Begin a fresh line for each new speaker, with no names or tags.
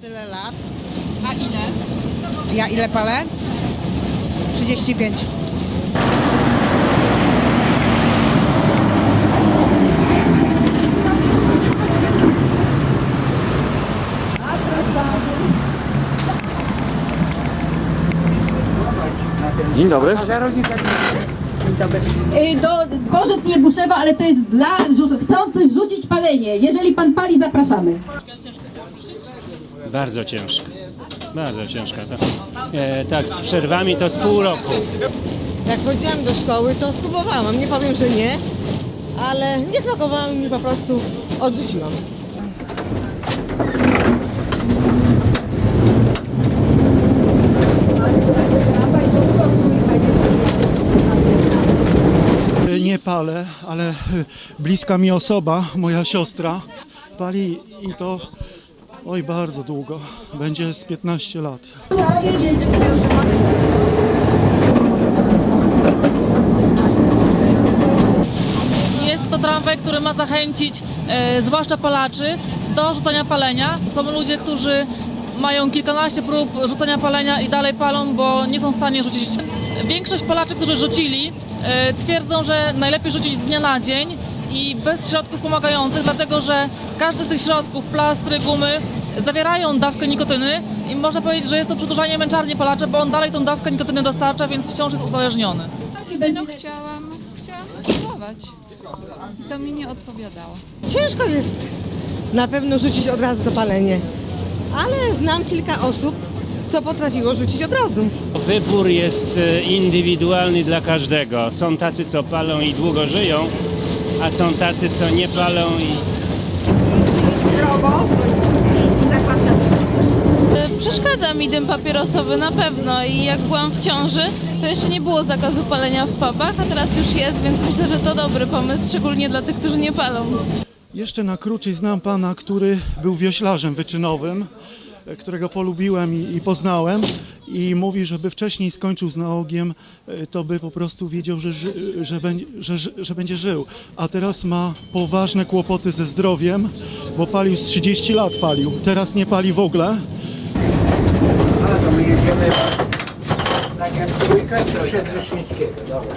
tyle lat.
A ile?
Ja ile palę? 35.
Dzień dobry.
Y, Do, dworzec nie Buszewa, ale to jest dla rzu- chcących rzucić palenie. Jeżeli pan pali, zapraszamy.
Bardzo ciężka. Bardzo ciężka. To, e, tak, z przerwami to z pół roku.
Jak chodziłam do szkoły, to spróbowałam. Nie powiem, że nie, ale nie smakowało mi po prostu. Odrzuciłam.
Nie palę, ale bliska mi osoba, moja siostra, pali i to oj bardzo długo. Będzie z 15 lat.
Jest to tramwaj, który ma zachęcić e, zwłaszcza palaczy do rzucania palenia. Są ludzie, którzy mają kilkanaście prób rzucania palenia i dalej palą, bo nie są w stanie rzucić. Większość palaczy, którzy rzucili, e, twierdzą, że najlepiej rzucić z dnia na dzień i bez środków wspomagających, dlatego że każdy z tych środków, plastry, gumy, zawierają dawkę nikotyny i można powiedzieć, że jest to przedłużanie męczarni palacza, bo on dalej tą dawkę nikotyny dostarcza, więc wciąż jest uzależniony.
No chciałam, chciałam spróbować. To mi nie odpowiadało.
Ciężko jest na pewno rzucić od razu to palenie, ale znam kilka osób, co potrafiło rzucić od razu.
Wybór jest e, indywidualny dla każdego. Są tacy, co palą i długo żyją, a są tacy, co nie palą i
Przeszkadza mi dym papierosowy na pewno i jak byłam w ciąży, to jeszcze nie było zakazu palenia w pubach, a teraz już jest, więc myślę, że to dobry pomysł, szczególnie dla tych, którzy nie palą.
Jeszcze na Kruczy znam pana, który był wioślarzem wyczynowym, e, którego polubiłem i, i poznałem i mówi, żeby wcześniej skończył z nałogiem, e, to by po prostu wiedział, że, że, że, że, że będzie żył. A teraz ma poważne kłopoty ze zdrowiem, bo palił z 30 lat palił. Teraz nie pali w ogóle.
A to my jedziemy tak jak trójka i Rzesznickiego. Dobra.